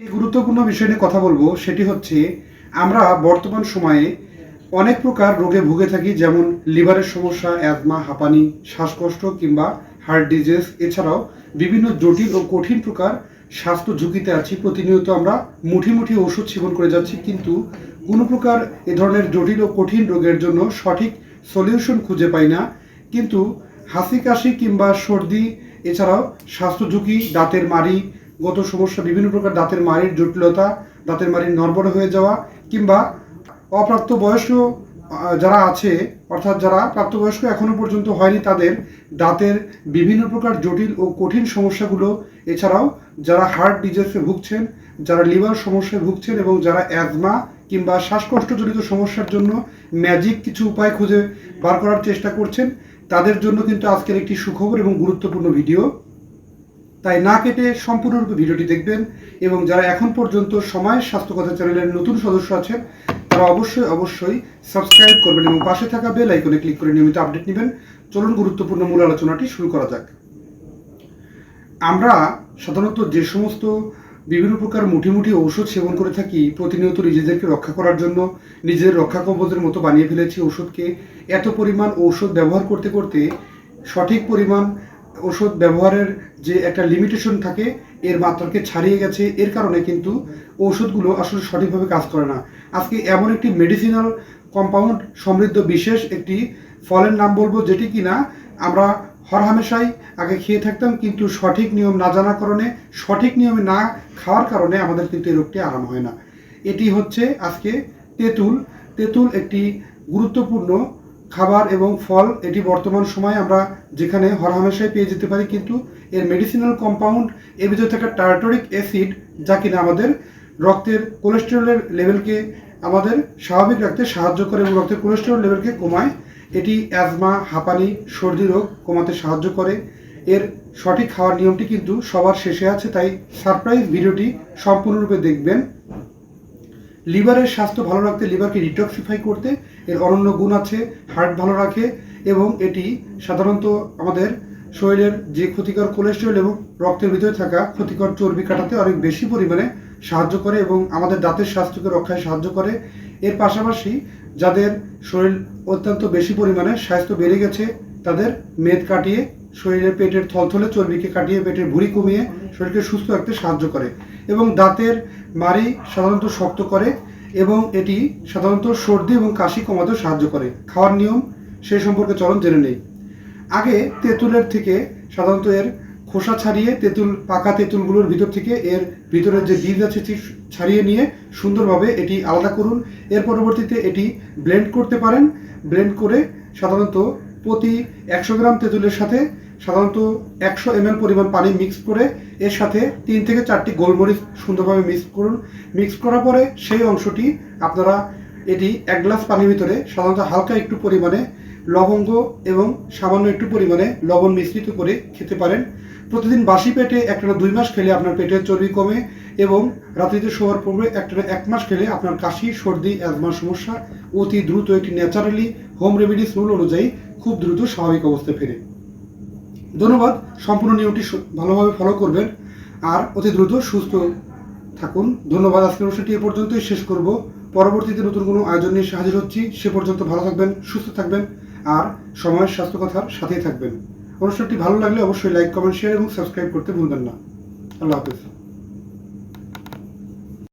এই গুরুত্বপূর্ণ বিষয় নিয়ে কথা বলব, সেটি হচ্ছে আমরা বর্তমান সময়ে অনেক প্রকার রোগে ভুগে থাকি, যেমন লিভারের সমস্যা, অ্যাজমা, হাঁপানি, শ্বাসকষ্ট কিংবা হার্ট ডিজিজ। এছাড়াও বিভিন্ন জটিল ও কঠিন প্রকার স্বাস্থ্য ঝুঁকিতে আছি। প্রতিনিয়ত আমরা মুঠি মুঠি ওষুধ সেবন করে যাচ্ছি, কিন্তু কোনো প্রকার এ ধরনের জটিল ও কঠিন রোগের জন্য সঠিক সলিউশন খুঁজে পাই না। কিন্তু হাসি কাশি কিংবা সর্দি, এছাড়াও স্বাস্থ্য ঝুঁকি, দাঁতের মাড়ি গত সমস্যা বিভিন্ন প্রকার দাঁতের মাড়ির জটিলতা, দাঁতের মাড়ির নড়বড়ে হয়ে যাওয়া, কিংবা অপ্রাপ্ত বয়স্ক যারা আছে, অর্থাৎ যারা প্রাপ্তবয়স্ক এখনও পর্যন্ত হয়নি তাদের দাঁতের বিভিন্ন প্রকার জটিল ও কঠিন সমস্যাগুলো, এছাড়াও যারা হার্ট ডিজিজে ভুগছেন, যারা লিভার সমস্যায় ভুগছেন এবং যারা অ্যাজমা কিংবা শ্বাসকষ্টজনিত সমস্যার জন্য ম্যাজিক কিছু উপায় খুঁজে বার করার চেষ্টা করছেন, তাদের জন্য কিন্তু আজকের একটি সুখবর এবং গুরুত্বপূর্ণ ভিডিও। তাই না কেটে সম্পূর্ণরূপে ভিডিওটি দেখবেন এবং যারা এখন পর্যন্ত সময় স্বাস্থ্য কথা চ্যানেলের নতুন সদস্য আছেন, তারা অবশ্যই অবশ্যই সাবস্ক্রাইব করবেন এবং পাশে থাকা বেল আইকনে ক্লিক করে নিয়মিত আপডেট নেবেন। চলুন গুরুত্বপূর্ণ মূল আলোচনাটি শুরু করা যাক। আমরা সাধারণত যে সমস্ত বিভিন্ন প্রকার মুঠি মুঠি ঔষধ সেবন করে থাকি, প্রতিনিয়ত নিজেদেরকে রক্ষা করার জন্য নিজের রক্ষা কবচের মতো বানিয়ে ফেলেছি ওষুধকে এত পরিমাণ ঔষধ ব্যবহার করতে করতে সঠিক পরিমাণ ওষুধ ব্যবহারের যে একটা লিমিটেশন থাকে, এর মাত্রাকে ছাড়িয়ে গেছে। এর কারণে কিন্তু ওষুধগুলো আসলে সঠিকভাবে কাজ করে না। আজকে এমন একটি মেডিসিনাল কম্পাউন্ড সমৃদ্ধ বিশেষ একটি ফলের নাম বলব, যেটি কিনা আমরা হরহামেশাই আগে খেয়ে থাকতাম, কিন্তু সঠিক নিয়ম না জানার কারণে, সঠিক নিয়মে না খাওয়ার কারণে আমাদের কিন্তু এই রোগটি আরাম হয় না। এটি হচ্ছে আজকে তেঁতুল। তেঁতুল একটি গুরুত্বপূর্ণ খাবার এবং ফল, এটি বর্তমান সময়ে আমরা যেখানে হরহামেশাই পেয়ে যেতে পারি, কিন্তু এর মেডিসিনাল কম্পাউন্ড এর ভিতরে থাকা টার্টরিক অ্যাসিড যা কিনা আমাদের রক্তের কোলেস্টেরলের লেভেলকে আমাদের স্বাভাবিক রাখতে সাহায্য করে এবং রক্তের কোলেস্টেরল লেভেলকে কমায়। এটি অ্যাজমা হাঁপানি, সর্দি রোগ কমাতে সাহায্য করে। এর সঠিক খাওয়ার নিয়মটি কিন্তু সবার শেষে আছে, তাই সারপ্রাইজ ভিডিওটি সম্পূর্ণরূপে দেখবেন। লিভারের স্বাস্থ্য ভালো রাখতে লিভারকে ডিটক্সিফাই করতে এর অনন্য গুণ আছে, হার্ট ভালো রাখে এবং এটি সাধারণত আমাদের শরীরের যে ক্ষতিকর কোলেস্টেরল এবং রক্তের ভিতরে থাকা ক্ষতিকর চর্বি কাটাতে অনেক বেশি পরিমাণে সাহায্য করে এবং আমাদের দাঁতের স্বাস্থ্যকে রক্ষায় সাহায্য করে। এর পাশাপাশি যাদের শরীর অত্যন্ত বেশি পরিমাণে স্বাস্থ্য বেড়ে গেছে, তাদের মেদ কাটিয়ে, শরীরের পেটের থলথলে চর্বিকে কাটিয়ে, পেটের ভুঁড়ি কমিয়ে শরীরকে সুস্থ রাখতে সাহায্য করে। এবং দাঁতের মারি সাধারণত শক্ত করে এবং এটি সাধারণত সর্দি এবং কাশি কমাতেও সাহায্য করে। খাওয়ার নিয়ম সে সম্পর্কে চলন জেনে নেই। আগে তেঁতুলের থেকে সাধারণত এর খোসা ছাড়িয়ে তেঁতুল, পাকা তেঁতুলগুলোর ভিতর থেকে এর ভিতরের যে বীজ আছে ছাড়িয়ে নিয়ে সুন্দরভাবে এটি আলাদা করুন। এর পরবর্তীতে এটি ব্লেন্ড করতে পারেন। ব্লেন্ড করে সাধারণত প্রতি একশো গ্রাম তেঁতুলের সাথে সাধারণত একশো এম পরিমাণ পানি মিক্স করে এর সাথে তিন থেকে চারটি গোলমরিচ সুন্দরভাবে মিক্স করুন। মিক্স করার পরে সেই অংশটি আপনারা এটি এক গ্লাস পানির ভিতরে সাধারণত হালকা একটু পরিমাণে লবঙ্গ এবং সামান্য একটু পরিমাণে লবণ মিশ্রিত করে খেতে পারেন। প্রতিদিন বাসি পেটে একটানা দুই মাস খেলে আপনার পেটের চর্বি কমে এবং রাত্রিতে শোয়ার পূর্বে একটানা এক মাস খেলে আপনার কাশি, সর্দি, অ্যাজমার সমস্যা অতি দ্রুত একটি ন্যাচারালি হোম রেমেডিস রুল অনুযায়ী খুব দ্রুত স্বাভাবিক অবস্থায় ফেরে। ধন্যবাদ, সম্পূর্ণ নিয়মটি ভালোভাবে ফলো করবেন। আর অতি দ্রুত সুস্থ থাকুন। ধন্যবাদ, আজকের অনুষ্ঠানটি এ পর্যন্তই শেষ করব। পরবর্তীতে নতুন কোনো আয়োজন নিয়ে হাজির হচ্ছি। সে পর্যন্ত ভালো থাকবেন, সুস্থ থাকবেন, আর সময়ের স্বাস্থ্য কথার সাথেই থাকবেন। অনুষ্ঠানটি ভালো লাগলে অবশ্যই লাইক কমেন্ট শেয়ার এবং সাবস্ক্রাইব করতে ভুলবেন না। আল্লাহ হাফিজ।